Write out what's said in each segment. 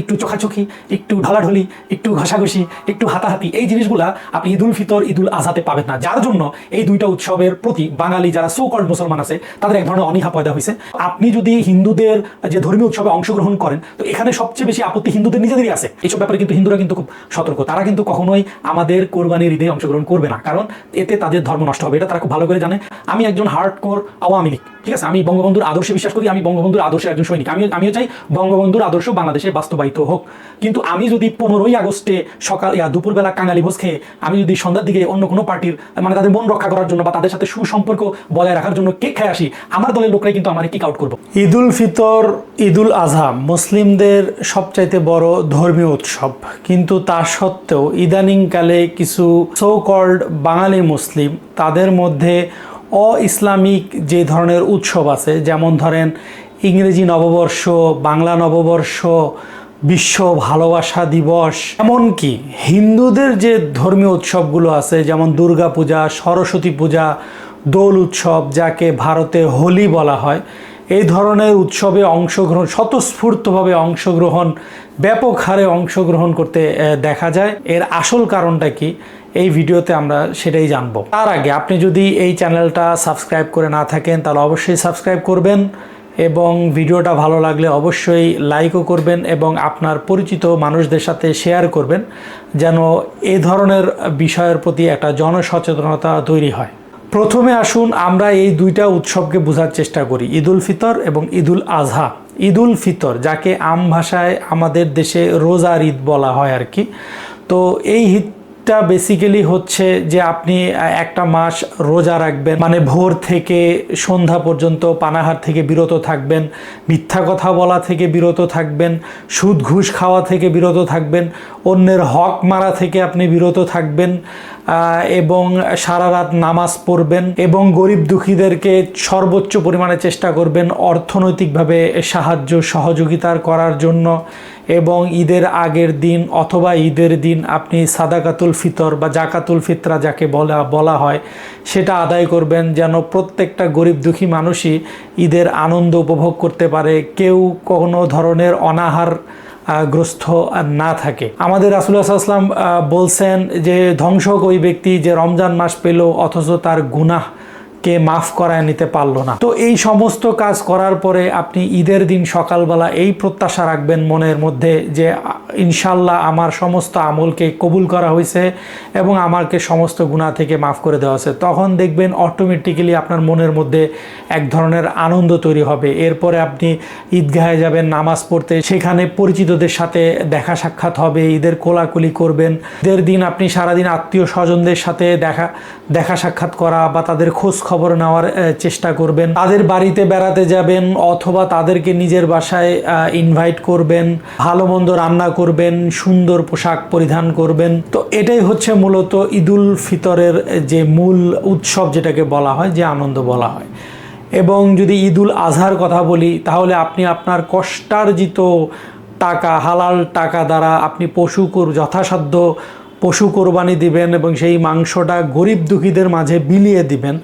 একটু চোখাচোখি, একটু ঢলাঢলি, একটু ঘষাঘষি, একটু হাতাহাতি, এই জিনিসগুলা আপনি ঈদুল ফিতর, ঈদুল আজহাতে পাবেন না। যার জন্য এই দুইটা উৎসবের প্রতি বাঙালি যারা সো কল্ড মুসলমান আছে, তাদের এক ধরনের অনীহা পয়দা হয়েছে আপনি যদি হিন্দুদের যে ধর্মীয় উৎসবে অংশগ্রহণ করেন, তো এখানে সবচেয়ে বেশি আপত্তি হিন্দুদের নিজেদেরই আছে। এইসব ব্যাপারে কিন্তু হিন্দুরা কিন্তু খুব সতর্ক। তারা কিন্তু কখনোই আমাদের কোরবানির ঈদে অংশগ্রহণ করবে না। কারণ এতে তাদের ধর্ম নষ্ট হবে, এটা তারা খুব ভালো করে জানে। আমি একজন হার্ড কোর আওয়ামী লীগ, ঠিক আছে? আমি বঙ্গবন্ধুর আদর্শে বিশ্বাস করি, আমি বঙ্গবন্ধুর আদর্শে একজন সৈনিক। আমি আমিও চাই বঙ্গবন্ধুর আদর্শ বাংলাদেশে বাস্তবায়িত হোক। কিন্তু আমি যদি পনেরোই আগস্টে সকাল ইয়া দুপুরবেলা কাঙালি ভোজ খেয়ে, আমি যদি সন্ধ্যার দিকে অন্য কোনো পার্টির মানে তাদের মন রক্ষা করার জন্য বা তাদের সাথে সুসম্পর্ক বজায় রাখার জন্য কেক খেয়ে আসি, আমার দলের লোকরাই কিন্তু আমার কিক আউট করব। ঈদুল ফিতর, ঈদুল আজহা মুসলিমদের সবচাইতে বড় ধর্মীয় উৎসব। কিন্তু তা সত্ত্বেও ইদানিংকালে কিছু সো কল্ড বাঙালি মুসলিম তাদের মধ্যে অ ইসলামিক যে ধরনের উৎসব আছে, যেমন ধরেন ইংরেজি নববর্ষ, বাংলা নববর্ষ বিশ্ব ভালোবাসা দিবস। এমনকি হিন্দুদের যে ধর্মীয় উৎসবগুলো আছে, যেমন দুর্গা পূজা, সরস্বতী পূজা, দোল উৎসব, যাকে ভারতে হোলি বলা হয়, এই ধরনের উৎসবে অংশগ্রহণ, স্বতঃস্ফূর্তভাবে অংশগ্রহণ, ব্যাপক হারে অংশগ্রহণ করতে দেখা যায়। এর আসল কারণটা কি? এই ভিডিওতে আমরা সেটাই জানব। তার আগে আপনি যদি এই চ্যানেলটা সাবস্ক্রাইব করে না থাকেন, তাহলে অবশ্যই সাবস্ক্রাইব করবেন। এবং ভিডিওটা ভালো লাগলে অবশ্যই লাইকও করবেন এবং আপনার পরিচিত মানুষদের সাথে শেয়ার করবেন, যেন এ ধরনের বিষয়ের প্রতি একটা জনসচেতনতা তৈরি হয়। প্রথমে আসুন, আমরা এই দুইটা উৎসবকে বোঝার চেষ্টা করি ঈদুল ফিতর এবং ঈদুল আজহা ঈদুল ফিতর, যাকে আম ভাষায় আমাদের দেশে রোজার ঈদ বলা হয় আর কি, তো এই ঈদটা বেসিক্যালি হচ্ছে যে আপনি একটা মাস রোজা রাখবেন। মানে ভোর থেকে সন্ধ্যা পর্যন্ত পানাহার থেকে বিরত থাকবেন। মিথ্যা কথা বলা থেকে বিরত থাকবেন। সুদ ঘুষ খাওয়া থেকে বিরত থাকবেন। অন্যের হক মারা থেকে আপনি বিরত থাকবেন। এবং সারা রাত নামাজ পড়বেন এবং গরিব দুঃখীদেরকে সর্বোচ্চ পরিমাণে চেষ্টা করবেন অর্থনৈতিকভাবে সাহায্য সহযোগিতার করার জন্য। এবং ঈদের আগের দিন অথবা ঈদের দিন আপনি সাদাকাতুল ফিতর বা জাকাতুল ফিতরা যাকে বলা বলা হয়, সেটা আদায় করবেন যেন প্রত্যেকটা গরিব দুঃখী মানুষই ঈদের আনন্দ উপভোগ করতে পারে। কেউ কোনো ধরনের অনাহার গ্রস্ত না থাকে। আমাদের রাসুল্লাহ সাল্লাম বলছেন যে ধ্বংস ওই ব্যক্তি যে রমজান মাস পেল, অথচ তার গুনাহ কে মাফ করায় নিতে পারল না। তো এই সমস্ত কাজ করার পরে আপনি ঈদের দিন সকালবেলা এই প্রত্যাশা রাখবেন মনের মধ্যে যে, ইনশাল্লাহ আমার সমস্ত আমলকে কবুল করা হয়েছে এবং আমাকে সমস্ত গুণা থেকে মাফ করে দেওয়া হয়েছে। তখন দেখবেন অটোমেটিক্যালি আপনার মনের মধ্যে এক ধরনের আনন্দ তৈরি হবে। এরপরে আপনি ঈদগাহে যাবেন, নামাজ পড়তে, সেখানে পরিচিতদের সাথে দেখা সাক্ষাৎ হবে, ঈদের কোলাকুলি করবেন। ঈদের দিন আপনি সারাদিন আত্মীয় স্বজনদের সাথে দেখা দেখা সাক্ষাৎ করা বা তাদের খোঁজ খবর নেওয়ার চেষ্টা করবেন। তাদের বাড়িতে বেড়াতে যাবেন অথবা তাদেরকে নিজের বাসায় ইনভাইট করবেন, ভালো মন্দ রান্না করবেন, সুন্দর পোশাক পরিধান করবেন। তো এটাই হচ্ছে মূলত ঈদুল ফিতরের যে মূল উৎসব যেটাকে বলা হয়, যে আনন্দ বলা হয়। এবং যদি ঈদুল আজহার কথা বলি, তাহলে আপনি আপনার কষ্টার্জিত টাকা, হালাল টাকা দ্বারা আপনি পশু যথাসাধ্য পশু কোরবানি দিবেন এবং সেই মাংসটা গরিব দুঃখীদের মাঝে বিলিয়ে দিবেন।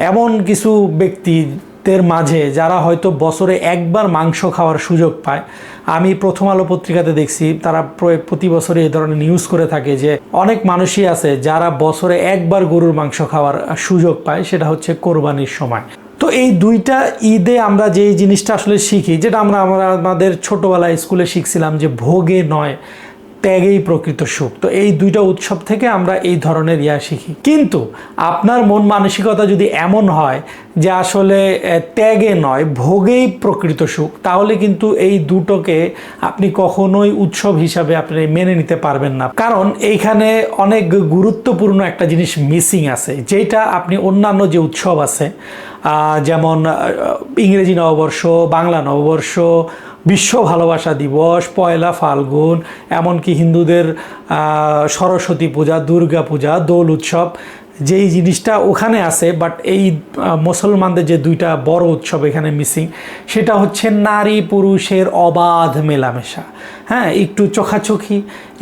এমন কিছু ব্যক্তিদের মাঝে যারা হয়তো বছরে একবার মাংস খাওয়ার সুযোগ পায়। আমি প্রথম আলো পত্রিকাতে দেখছি, তারা প্র- প্রতি বছরে এই ধরনের নিউজ করে থাকে যে, অনেক মানুষই আছে যারা বছরে একবার গরুর মাংস খাওয়ার সুযোগ পায়, সেটা হচ্ছে কোরবানির সময়। তো এই দুইটা ঈদে আমরা যে জিনিসটা আসলে শিখি, যেটা আমরা আমরা আমাদের ছোটোবেলায় স্কুলে শিখছিলাম যে ভোগে নয় ত্যাগেই প্রকৃত সুখ। তো এই দুইটা উৎসব থেকে আমরা এই ধরনের ইয়া শিখি। কিন্তু আপনার মন মানসিকতা যদি এমন হয় যে আসলে ত্যাগে নয়, ভোগেই প্রকৃত সুখ, তাহলে কিন্তু এই দুটোকে আপনি কখনোই উৎসব হিসাবে আপনি মেনে নিতে পারবেন না। কারণ এইখানে অনেক গুরুত্বপূর্ণ একটা জিনিস মিসিং আছে, যেটা আপনি অন্যান্য যে উৎসব আছে যেমন ইংরেজি নববর্ষ, বাংলা নববর্ষ বিশ্ব ভালোবাসা দিবস, পয়লা ফাল্গুন, এমনকি হিন্দুদের সরস্বতী পূজা, দুর্গা পূজা, দোল উৎসব, যেই জিনিসটা ওখানে আছে বাট এই মুসলমানদের যে দুইটা বড় উৎসব এখানে মিসিং সেটা হচ্ছে নারী পুরুষের অবাধ মেলামেশা। হ্যাঁ একটু চোখাচোখি,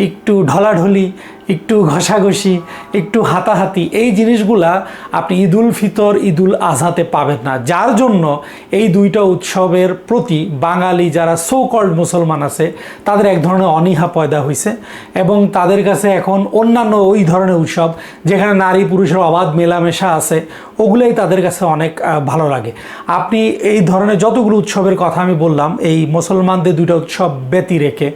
একটু ঢলাঢলি, একটু ঘষাঘষি, একটু হাতাহাতি, এই জিনিসগুলা আপনি ঈদুল ফিতর, ঈদুল আজহাতে পাবেন না। যার জন্য এই দুইটা উৎসবের প্রতি বাঙালি যারা সো কল্ড মুসলমান আছে, তাদের এক ধরনের অনীহা পয়দা হয়েছে এবং তাদের কাছে এখন অন্যান্য ওই ধরনের উৎসব যেখানে নারী পুরুষের অবাধ মেলামেশা আছে, ওগুলোই তাদের কাছে অনেক ভালো লাগে। আপনি এই ধরনের যতগুলো উৎসবের কথা আমি বললাম, এই মুসলমানদের দুইটা উৎসব ব্যতি রেখে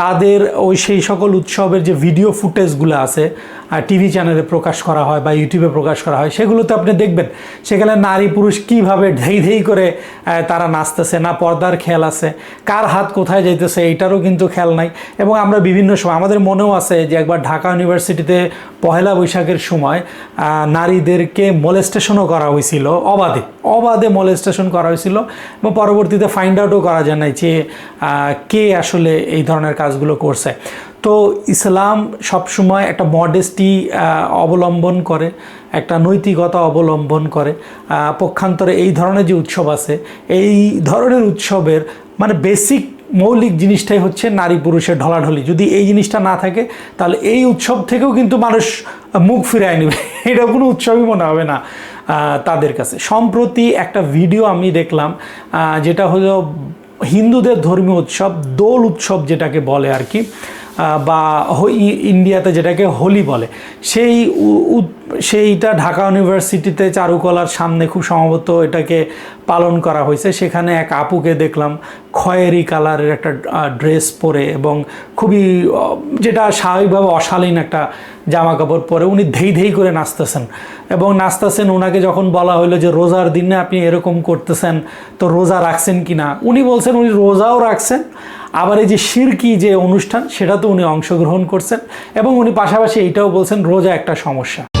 তাদের ওই সেই সকল উৎসবের যে ভিডিও ফুটেজগুলো আছে টিভি চ্যানেলে প্রকাশ করা হয় বা ইউটিউবে প্রকাশ করা হয়, সেগুলোতে আপনি দেখবেন সেখানে নারী পুরুষ কীভাবে ঢেই ঢেই করে তারা নাচতেছে, না পর্দার খেয়াল আছে, কার হাত কোথায় যাইতেছে এইটারও কিন্তু খেয়াল নাই। এবং আমরা বিভিন্ন সময়, আমাদের মনেও আছে যে একবার ঢাকা ইউনিভার্সিটিতে পহেলা বৈশাখের সময় নারীদেরকে মলেস্টেশনও করা হয়েছিল, অবাধে অবাধে মলেস্টেশন করা হয়েছিল এবং পরবর্তীতে ফাইন্ড আউটও করা যায় নাই যে কে আসলে এই ধরনের কাজগুলো করছে। তো ইসলাম সবসময় একটা মডেস্টি অবলম্বন করে, একটা নৈতিকতা অবলম্বন করে। পক্ষান্তরে এই ধরনের যে উৎসব আছে, এই ধরনের উৎসবের মানে বেসিক মৌলিক জিনিসটাই হচ্ছে নারী পুরুষের ঢলাঢলি। যদি এই জিনিসটা না থাকে, তাহলে এই উৎসব থেকেও কিন্তু মানুষ মুখ ফিরায় নেবে। এটা কোনো উৎসবই মনে হবে না তাদের কাছে। সম্প্রতি একটা ভিডিও আমি দেখলাম যেটা হলো হিন্দুদের ধর্মীয় উৎসব, দোল উৎসব যেটাকে বলে আর কি বা ইন্ডিয়াতে যেটাকে হোলি বলে, সেই সেইটা ঢাকা ইউনিভার্সিটিতে চারুকলার সামনে খুব সম্ভবত এটাকে পালন করা হয়েছে। সেখানে এক আপুকে দেখলাম খয়েরি কালারের একটা ড্রেস পরে এবং খুবই যেটা স্বাভাবিকভাবে অশালীন একটা জামা কাপড় পরে উনি ধেই ধেই করে নাচতেছেন এবং নাচতেছেন। ওনাকে যখন বলা হলো যে, রোজার দিনে আপনি এরকম করতেছেন, তো রোজা রাখছেন কি না উনি বলছেন, উনি রোজাও রাখছেন। আবার এই যে শিরকি যে অনুষ্ঠান, সেটাতে উনি অংশগ্রহণ করছেন এবং উনি পাশাপাশি এইটাও বলছেন, রোজা একটা সমস্যা।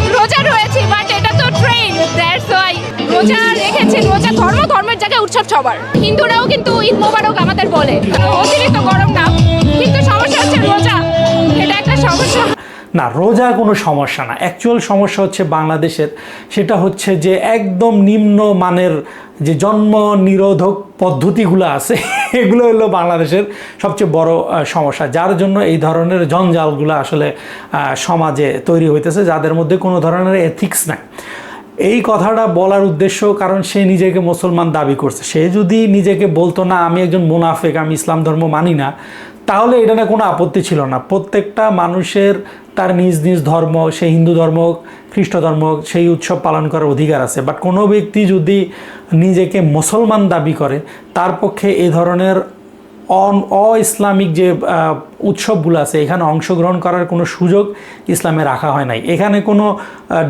রোজা রেখেছে রোজা ধর্ম, ধর্মের জায়গায় উৎসব সবার। হিন্দুরাও কিন্তু ঈদ মোবারক আমাদের বলে। অতিরিক্ত গরম না, কিন্তু সমস্যা হচ্ছে রোজা। এটা একটা সমস্যা। না, রোজা কোনো সমস্যা না। অ্যাকচুয়াল সমস্যা হচ্ছে বাংলাদেশের। সেটা হচ্ছে যে একদম নিম্ন মানের যে জন্ম নিরোধক পদ্ধতিগুলো আছে, এগুলো হলো বাংলাদেশের সবচেয়ে বড় সমস্যা। যার জন্য এই ধরনের জঞ্জালগুলো আসলে সমাজে তৈরি হইতেছে, যাদের মধ্যে কোনো ধরনের এথিক্স নাই। এই কথাটা বলার উদ্দেশ্য কারণ সে নিজেকে মুসলমান দাবি করছে। সে যদি নিজেকে বলতো, না, আমি একজন মুনাফেক, আমি ইসলাম ধর্ম মানি না, তাহলে এটা না কোনো আপত্তি ছিল না। প্রত্যেকটা মানুষের তার নিজ নিজ ধর্ম, সে হিন্দু ধর্ম খ্রিস্ট ধর্ম সেই উৎসব পালন করার অধিকার আছে। বাট কোনো ব্যক্তি যদি নিজেকে মুসলমান দাবি করে, তার পক্ষে এ ধরনের অন অ ইসলামিক যে উৎসবগুলো আছে, এখানে অংশগ্রহণ করার কোনো সুযোগ ইসলামে রাখা হয় নাই। এখানে কোনো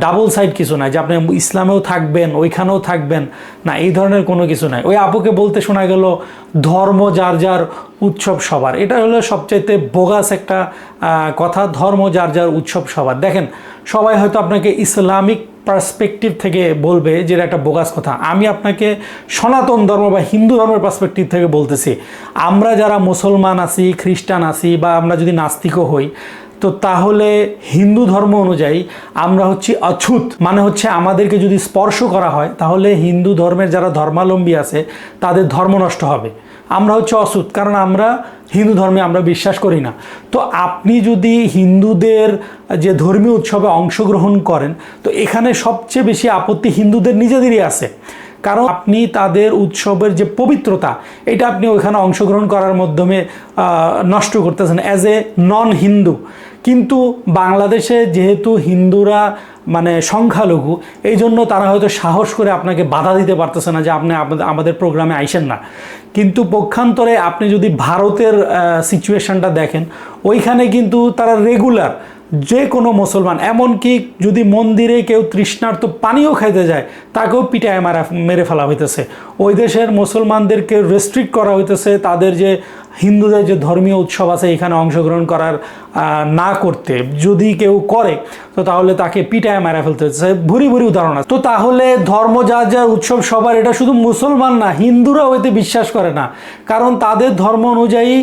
ডাবল সাইড কিছু নাই যে আপনি ইসলামেও থাকবেন, ওইখানেও থাকবেন, না, এই ধরনের কোনো কিছু নাই। ওই আপুকে বলতে শোনা গেল, ধর্ম যার যার উৎসব সবার। এটা হলো সবচাইতে বোগাস একটা কথা, ধর্ম যার যার উৎসব সবার। দেখেন, সবাই হয়তো আপনাকে ইসলামিক পার্সপেক্টিভ থেকে বলবে যে এটা একটা বোগাস কথা। আমি আপনাকে সনাতন ধর্ম বা হিন্দু ধর্মের পার্সপেক্টিভ থেকে বলতেছি। আমরা যারা মুসলমান আছি, খ্রিস্টান আছি বা আমরা যদি নাস্তিকও হই, তো তাহলে হিন্দু ধর্ম অনুযায়ী আমরা হচ্ছি অছুত। মানে হচ্ছে আমাদেরকে যদি স্পর্শ করা হয়, তাহলে হিন্দু ধর্মের যারা ধর্মাবলম্বী আছে, তাদের ধর্ম নষ্ট হবে। আমরা হচ্ছে অসুত কারণ আমরা হিন্দু ধর্মে আমরা বিশ্বাস করি না। তো আপনি যদি হিন্দুদের যে ধর্মীয় উৎসবে অংশগ্রহণ করেন, তো এখানে সবচেয়ে বেশি আপত্তি হিন্দুদের নিজেদেরই আছে। কারণ আপনি তাদের উৎসবের যে পবিত্রতা, এটা আপনি ওইখানে অংশগ্রহণ করার মাধ্যমে নষ্ট করতেছেন। অ্যাজ এ নন হিন্দু কিন্তু বাংলাদেশে যেহেতু হিন্দুরা মানে সংখ্যালঘু এই জন্য তারা হয়তো সাহস করে আপনাকে বাধা দিতে পারতেছে না যে আপনি আমাদের- প্রোগ্রামে আইসেন না। কিন্তু পক্ষান্তরে আপনি যদি ভারতের সিচুয়েশনটা দেখেন, ওইখানে কিন্তু তারা রেগুলার যে কোনো মুসলমান, এমনকি যদি মন্দিরে কেউ তৃষ্ণার্ত পানিও খাইতে যায়, তাকেও পিটায় মারা, মেরে ফেলা হইতেছে। ওই দেশের মুসলমানদেরকে রেস্ট্রিক্ট করা হইতেছে, তাদের যে হিন্দুদের যে ধর্মীয় উৎসব আছে, এখানে অংশগ্রহণ করার না করতে যদি কেউ করে, তো তাহলে তাকে পিটায় মারা ফেলতে হচ্ছে। ভুরি ভুরি উদাহরণ আছে। তো তাহলে ধর্ম যা যা উৎসব সবার, এটা শুধু মুসলমান না, হিন্দুরাও এতে বিশ্বাস করে না। কারণ তাদের ধর্ম অনুযায়ী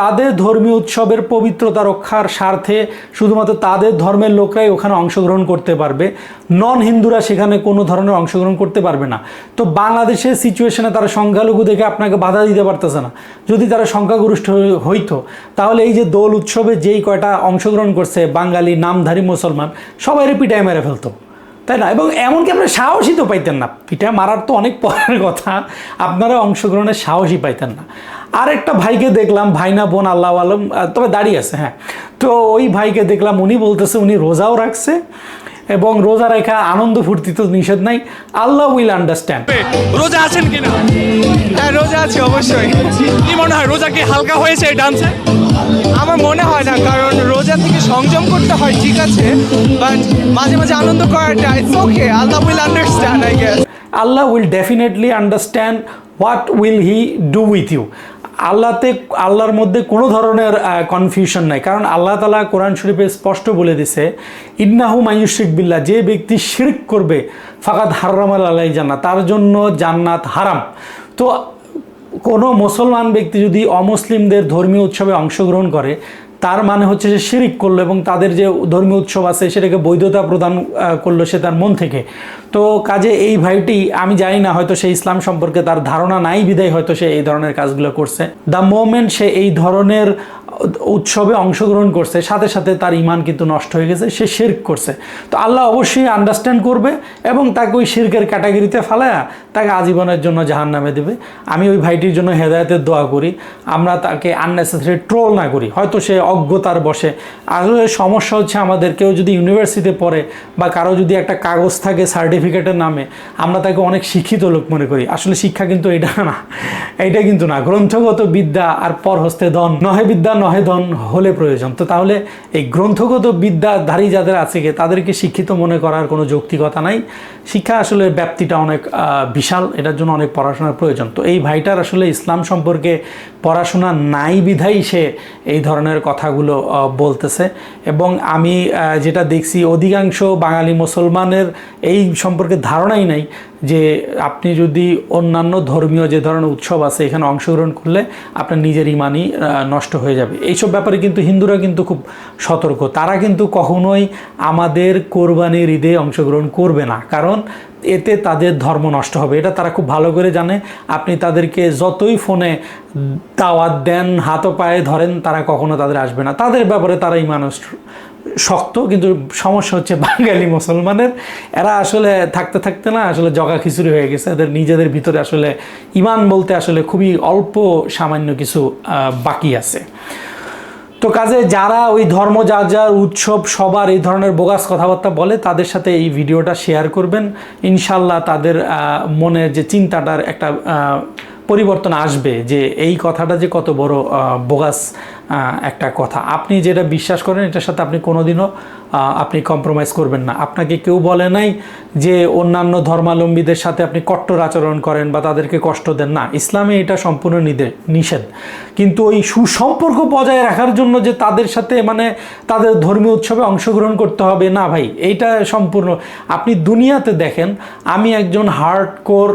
তাদের ধর্মীয় উৎসবের পবিত্রতা রক্ষার স্বার্থে শুধুমাত্র তাদের ধর্মের লোকরাই ওখানে অংশগ্রহণ করতে পারবে। নন হিন্দুরা সেখানে কোনো ধরনের অংশগ্রহণ করতে পারবে না। তো বাংলাদেশের সিচুয়েশনে তারা সংখ্যালঘু দেখে আপনাকে বাধা দিতে পারতেছে না। যদি তারা সংখ্যাগরিষ্ঠ হই- হইতো, তাহলে এই যে দোল উৎসবে যেই কয়টা অংশগ্রহণ করছে, বাঙালি, নামধারী মুসলমান সবাই পিটায় মেরে ফেলতো। তাই না? এবং এমনকি আপনারা সাহসই তো পাইতেন না। পিঠা মারার তো অনেক পরের কথা, আপনারা অংশগ্রহণের সাহসই পাইতেন না। আর একটা ভাইকে দেখলাম ভাই না বোন, আল্লাহ আলম তবে দাঁড়িয়ে আছে হ্যাঁ। তো ওই ভাইকে দেখলাম, উনি বলতেছে উনি রোজাও রাখছে এবং রোজা রেখা আনন্দ ফুর্তি তো নিষেধ নাই। Allah will understand. রোজা আছেন কিনা? হ্যাঁ রোজা আছে অবশ্যই। কি মনে হয় রোজা কি হালকা হয়েছে এই ডান্সে? আমার মনে হয় না কারণ রোজা থেকে সংযম করতে হয় ঠিক আছে বাট মাঝে মাঝে আনন্দ করাটা it's okay Allah will understand I guess Allah will definitely understand what will he do with you. আল্লাহতে, আল্লাহর মধ্যে কোনো ধরনের কনফিউশন নাই। কারণ আল্লাহ তালা কোরআন শরীফে স্পষ্ট বলে দিছে, ইন্নাহু মায়ুশিক বিল্লাহ যে ব্যক্তি শিরক করবে, ফাকাদ হারামাল আল্লাহ জান্নাত, তার জন্য জান্নাত হারাম। তো কোনো মুসলমান ব্যক্তি যদি অমুসলিমদের ধর্মীয় উৎসবে অংশগ্রহণ করে, তার মানে হচ্ছে সে শিরিক করল এবং তাদের যে ধর্মীয় উৎসব আছে, সেটাকে বৈধতা প্রদান করল সে তার মন থেকে। তো কাজে এই ভাইটি, আমি জানি না, হয়তো সে ইসলাম সম্পর্কে তার ধারণা নাই, বিদায় হয়তো সে এই ধরনের কাজগুলো করছে। দ্য মোমেন্ট সে এই ধরনের উৎসবে অংশগ্রহণ করছে, সাথে সাথে তার ইমান কিন্তু নষ্ট হয়ে গেছে, সে শির্ক করছে। তো আল্লাহ অবশ্যই আন্ডারস্ট্যান্ড করবে এবং তাকে ওই শির্কের ক্যাটাগরিতে ফেলায়া তাকে আজীবনের জন্য জাহান নামে দেবে। আমি ওই ভাইটির জন্য হেদায়তের দোয়া করি, আমরা তাকে আননেসেসারি ট্রোল না করি। হয়তো সে অজ্ঞতার বসে। আসলে সমস্যা হচ্ছে আমাদের, কেউ যদি ইউনিভার্সিটিতে পড়ে বা কারও যদি একটা কাগজ থাকে সার্টিফিকেটের নামে আমরা তাকে অনেক শিক্ষিত লোক মনে করি। আসলে শিক্ষা কিন্তু এটা না, এটা কিন্তু না। গ্রন্থগত বিদ্যা আর পর হস্তে ধন, নহে বিদ্যা, নহে ধন হলে প্রয়োজন। তো তাহলে এই গ্রন্থগত বিদ্যাধারী যাদের আছে তাদেরকে শিক্ষিত মনে করার কোনো যৌক্তিকতা নাই। শিক্ষা আসলে ব্যাপ্তিটা অনেক বিশাল, এটার জন্য অনেক পড়াশোনার প্রয়োজন। তো এই ভাইটার আসলে ইসলাম সম্পর্কে পড়াশোনা নাই বিধাই সে এই ধরনের কথাগুলো বলতেছে। এবং আমি যেটা দেখছি, অধিকাংশ বাঙালি মুসলমানের এই সম্পর্কে ধারণাই নাই যে আপনি যদি অন্যান্য ধর্মীয় যে ধরনের উৎসব আছে, এখানে অংশগ্রহণ করলে আপনার নিজের ইমানই নষ্ট হয়ে যাবে। এইসব ব্যাপারে কিন্তু হিন্দুরা কিন্তু খুব সতর্ক। তারা কিন্তু কখনোই আমাদের কোরবানির ঈদে অংশগ্রহণ করবে না। কারণ এতে তাদের ধর্ম নষ্ট হবে। এটা তারা খুব ভালো করে জানে। আপনি তাদেরকে যতই ফোনে দাওয়াত দেন হাতও পায়ে ধরেন, তারা কখনো তাদের আসবে না। তাদের ব্যাপারে তারা ইমান শক্ত, কিন্তু সমস্যা হচ্ছে বাঙালি মুসলমানের। এরা আসলে থাকতে থাকতে না আসলে জগা খিচুড়ি হয়ে গেছে। এদের নিজেদের ভিতরে আসলে ইমান বলতে আসলে খুবই অল্প সামান্য কিছু বাকি আছে। তো কাজে যারা ওই ধর্ম যার যার উৎসব, সবার এই ধরনের বোগাস কথাবার্তা বলে, তাদের সাথে এই ভিডিওটা শেয়ার করবেন। ইনশাল্লাহ তাদের মনের যে চিন্তাটার একটা পরিবর্তন আসবে যে এই কথাটা যে কত বড় বোগাস একটা কথা। আপনি যেটা বিশ্বাস করেন, এটার সাথে আপনি কোনোদিনও আপনি কম্প্রোমাইজ করবেন না। আপনাকে কেউ বলে নাই যে অন্যান্য ধর্মাবলম্বীদের সাথে আপনি কট্টর আচরণ করেন বা তাদেরকে কষ্ট দেন। না, ইসলামে এটা সম্পূর্ণ নিষেধ। কিন্তু ওই সুসম্পর্ক বজায় রাখার জন্য যে তাদের সাথে মানে তাদের ধর্মীয় উৎসবে অংশগ্রহণ করতে হবে, না ভাই, এইটা সম্পূর্ণ। আপনি দুনিয়াতে দেখেন, আমি একজন হার্ড কোর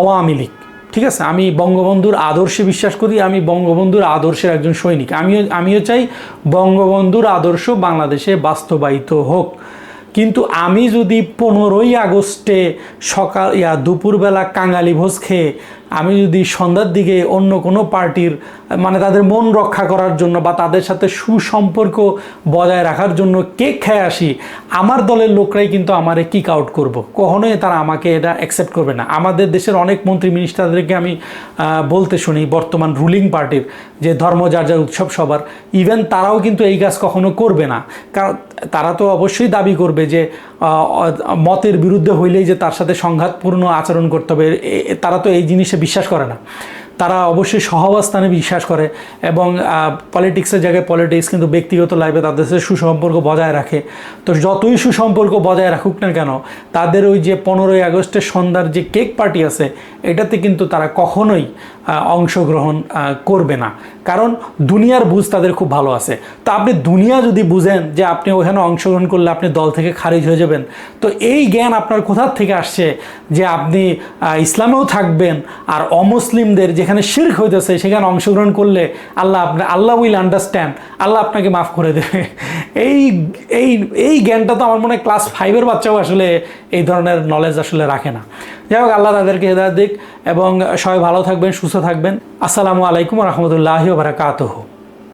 আওয়ামী লীগ। ঠিক আছে, আমি বঙ্গবন্ধুর আদর্শে বিশ্বাস করি, আমি বঙ্গবন্ধুর আদর্শের একজন সৈনিক। আমিও আমিও চাই বঙ্গবন্ধুর আদর্শ বাংলাদেশে বাস্তবায়িত হোক। কিন্তু আমি যদি পনেরোই আগস্টে সকাল, ইয়া দুপুরবেলা কাঙালি ভোজ খেয়ে আমি যদি সন্ধ্যার দিকে অন্য কোনো পার্টির মানে তাদের মন রক্ষা করার জন্য বা তাদের সাথে সুসম্পর্ক বজায় রাখার জন্য কেক খেয়ে আসি, আমার দলের লোকরাই কিন্তু আমারে কিক আউট করব। কখনোই তারা আমাকে এটা অ্যাকসেপ্ট করবে না। আমাদের দেশের অনেক মন্ত্রী মিনিস্টারদেরকে আমি বলতে শুনি বর্তমান রুলিং পার্টির যে ধর্ম, যার যার উৎসব সবার। ইভেন তারাও কিন্তু এই কাজ কখনো করবে না। কারণ তারা তো অবশ্যই দাবি করবে যে মতের বিরুদ্ধে হইলেই যে তার সাথে সংঘাতপূর্ণ আচরণ করতে হবে। তারা তো এই জিনিসে বিশ্বাস করে না। তারা অবশ্যই সহাবস্থানে বিশ্বাস করে এবং পলিটিক্সের জায়গায় পলিটিক্স কিন্তু ব্যক্তিগত লাইফে তাদের সাথে সুসম্পর্ক বজায় রাখে। তো যতই সুসম্পর্ক বজায় রাখুক না কেন, তাদের ওই যে পনেরোই আগস্টের সন্ধ্যার যে কেক পার্টি আছে এটাতে কিন্তু তারা কখনোই অংশগ্রহণ করবে না। কারণ দুনিয়ার বুঝ তাদের খুব ভালো আছে। তো আপনি দুনিয়া যদি বুঝেন যে আপনি ওখানে অংশগ্রহণ করলে আপনি দল থেকে খারিজ হয়ে যাবেন, তো এই জ্ঞান আপনার কোথার থেকে আসছে যে আপনি ইসলামেও থাকবেন আর অমুসলিমদের যেখানে শির্ক হইতেছে সেখানে অংশগ্রহণ করলে আল্লাহ আপনার আল্লাহ উইল আন্ডারস্ট্যান্ড, আল্লাহ আপনাকে মাফ করে দেবে। এই এই এই জ্ঞানটা তো আমার মনে হয় ক্লাস ফাইভের বাচ্চাও আসলে এই ধরনের নলেজ আসলে রাখে না। যাই হোক আল্লাহ তাদেরকে হেদায়ত দিক এবং সবাই ভালো থাকবেন, সুস্থ থাকবেন। আসসালামু আলাইকুম রহমতুল্লাহ বারাকাতুহু।